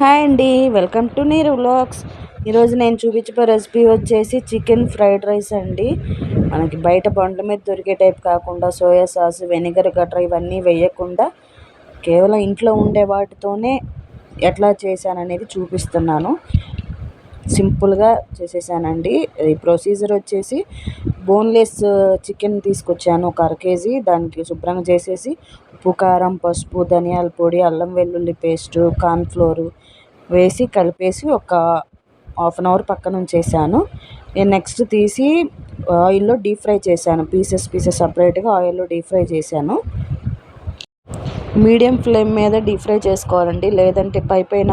Hi అండి welcome to నీరు vlogs. ఈరోజు నేను చూపించే రెసిపీ వచ్చేసి చికెన్ ఫ్రైడ్ రైస్ అండి. మనకి బయట బండ్ల మీద దొరికే టైప్ కాకుండా సోయా సాస్ వెనిగర్ గట్రా ఇవన్నీ వేయకుండా కేవలం ఇంట్లో ఉండే వాటితోనే ఎట్లా చేశాననేది చూపిస్తున్నాను. సింపుల్గా చేసేసానండి. ఈ ప్రొసీజర్ వచ్చేసి బోన్లెస్ చికెన్ తీసుకొచ్చాను ఒక అర కేజీ. దానికి శుభ్రంగా చేసేసి ఉప్పు కారం పసుపు ధనియాల పొడి అల్లం వెల్లుల్లి పేస్టు కార్న్ఫ్లోరు వేసి కలిపేసి ఒక హాఫ్ అన్ అవర్ పక్కన ఉంచేసాను నేను నెక్స్ట్ తీసి ఆయిల్లో డీప్ ఫ్రై చేశాను. పీసెస్ పీసెస్ సపరేట్గా ఆయిల్లో డీప్ ఫ్రై చేశాను. మీడియం ఫ్లేమ్ మీద డీప్ ఫ్రై చేసుకోవాలండి. లేదంటే పై పైన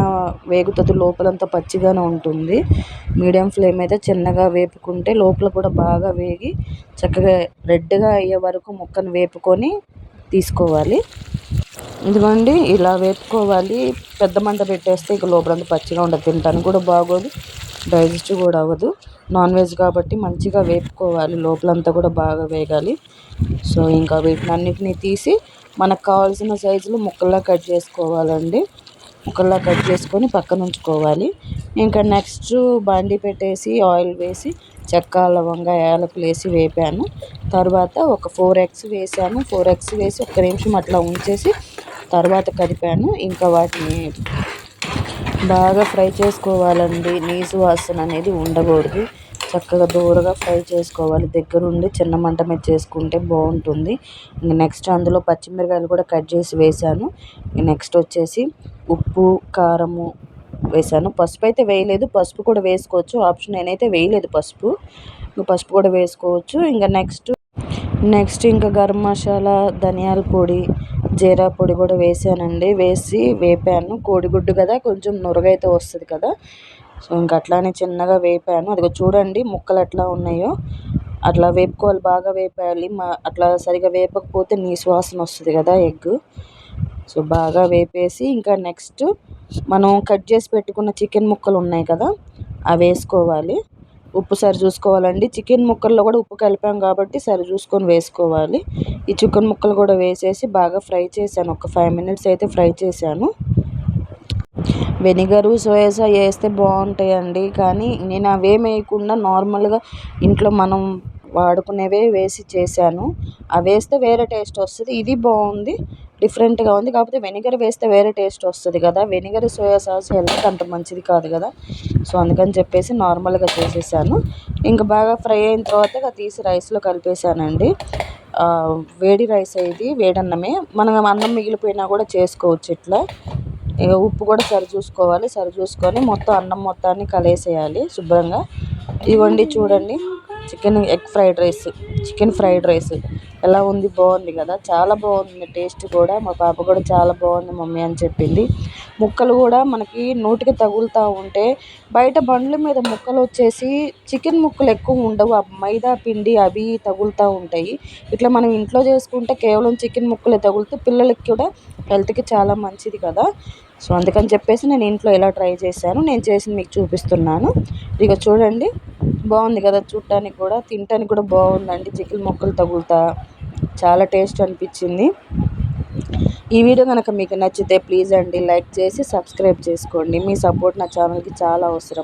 వేగుతుంది. లోపలంతా పచ్చిగానే ఉంటుంది. మీడియం ఫ్లేమ్ మీద చిన్నగా వేపుకుంటే లోపల కూడా బాగా వేగి చక్కగా రెడ్గా అయ్యే వరకు ముక్కను వేపుకొని తీసుకోవాలి. ఇదిగోండి ఇలా వేపుకోవాలి. పెద్ద మంట పెట్టేస్తే ఇక లోపలంతా పచ్చిగా ఉండదు. తినడానికి కూడా బాగోదు డైజెస్ట్ కూడా అవ్వదు. నాన్ వెజ్ కాబట్టి మంచిగా వేపుకోవాలి. లోపలంతా కూడా బాగా వేగాలి. సో ఇంకా వీటిని అన్నిటినీ తీసి మనకు కావాల్సిన సైజులో ముక్కల్లా కట్ చేసుకోవాలండి. ముక్కల్లా కట్ చేసుకొని పక్కన ఉంచుకోవాలి. ఇంకా నెక్స్ట్ బాండీ పెట్టేసి ఆయిల్ వేసి చెక్క లవంగ యాలకులు వేసి వేపాను. తర్వాత ఒక ఫోర్ ఎగ్స్ వేసాను. ఫోర్ ఎగ్స్ వేసి ఒక్క నిమిషం అట్లా ఉంచేసి తర్వాత కలిపాను ఇంకా వాటిని బాగా ఫ్రై చేసుకోవాలండి. నీసు వాసన అనేది ఉండకూడదు. చక్కగా దూరగా ఫ్రై చేసుకోవాలి. దగ్గరుండి చిన్న మంట మీద చేసుకుంటే బాగుంటుంది. ఇంక నెక్స్ట్ అందులో పచ్చిమిరకాయలు కూడా కట్ చేసి వేసాను. నెక్స్ట్ వచ్చేసి ఉప్పు కారము వేసాను పసుపు అయితే వేయలేదు. పసుపు కూడా వేసుకోవచ్చు. ఆప్షన్ నేనైతే వేయలేదు పసుపు. పసుపు కూడా వేసుకోవచ్చు. ఇంకా నెక్స్ట్ నెక్స్ట్ ఇంకా గరం మసాలా ధనియాల పొడి జీరా పొడి కూడా వేసానండి. వేసి వేపాను. కోడిగుడ్డు కదా కొంచెం నురగైతే వస్తుంది కదా. సో ఇంకా అట్లానే చిన్నగా వేపాను. అది చూడండి ముక్కలు ఎట్లా ఉన్నాయో. అట్లా వేపుకోవాలి. బాగా వేపాలి. మా అట్లా సరిగా వేపకపోతే నీ సువాసన వస్తుంది కదా ఎగ్ సో బాగా వేపేసి ఇంకా నెక్స్ట్ మనం కట్ చేసి పెట్టుకున్న చికెన్ ముక్కలు ఉన్నాయి కదా అవి వేసుకోవాలి. ఉప్పు సరి చూసుకోవాలండి. చికెన్ ముక్కల్లో కూడా ఉప్పు కలిపాం కాబట్టి సరి చూసుకొని వేసుకోవాలి. ఈ చికెన్ ముక్కలు కూడా వేసేసి బాగా ఫ్రై చేశాను. ఒక ఫైవ్ మినిట్స్ అయితే ఫ్రై చేశాను. వెనిగరు సోయా సాస్ వేస్తే బాగుంటాయండి. కానీ నేను అవేమి వేయకుండా నార్మల్గా ఇంట్లో మనం వాడుకునేవే వేసి చేశాను. అవి వేస్తే వేరే టేస్ట్ వస్తుంది. ఇది బాగుంది. డిఫరెంట్గా ఉంది. కాకపోతే వెనిగర్ వేస్తే వేరే టేస్ట్ వస్తుంది కదా. వెనిగర్ సోయా సాస్ హెల్త్కి అంత మంచిది కాదు కదా. సో అందుకని చెప్పేసి నార్మల్గా చేసేసాను. ఇంకా బాగా ఫ్రై అయిన తర్వాత తీసి రైస్లో కలిపేసానండి. వేడి రైస్ ఇది వేడన్నమే. మనం అన్నం మిగిలిపోయినా కూడా చేసుకోవచ్చు ఇట్లా. ఇక ఉప్పు కూడా సరి చూసుకోవాలి. సరి చూసుకొని మొత్తం అన్నం మొత్తాన్ని కలిపేసేయాలి శుభ్రంగా. ఇవ్వండి చూడండి. Chicken egg fried rice chicken fried rice. ఎలా ఉంది? బాగుంది కదా? చాలా బాగుంది టేస్ట్ కూడా. మా పాప కూడా చాలా బాగుంది మమ్మీ అని చెప్పింది. ముక్కలు కూడా మనకి నోటికి తగులుతూ ఉంటే బయట బండ్ల మీద ముక్కలు వచ్చేసి చికెన్ ముక్కలు ఎక్కువ ఉండవు. మైదా పిండి అవి తగులుతూ ఉంటాయి. ఇట్లా మనం ఇంట్లో చేసుకుంటే కేవలం చికెన్ ముక్కలే తగులుతూ పిల్లలకి కూడా హెల్త్కి చాలా మంచిది కదా? సో అందుకని చెప్పేసి నేను ఇంట్లో ఎలా ట్రై చేశాను. నేను చేసి మీకు చూపిస్తున్నాను. ఇక చూడండి. బాగుంది కదా చూడటానికి కూడా. తినటానికి కూడా బాగుందండి. చికెన్ ముక్కలు తగులుతా చాలా టేస్ట్ అనిపించింది. ఈ వీడియో కనుక మీకు నచ్చితే ప్లీజ్ అండి లైక్ చేసి సబ్స్క్రైబ్ చేసుకోండి. మీ సపోర్ట్ నా ఛానల్కి చాలా అవసరం.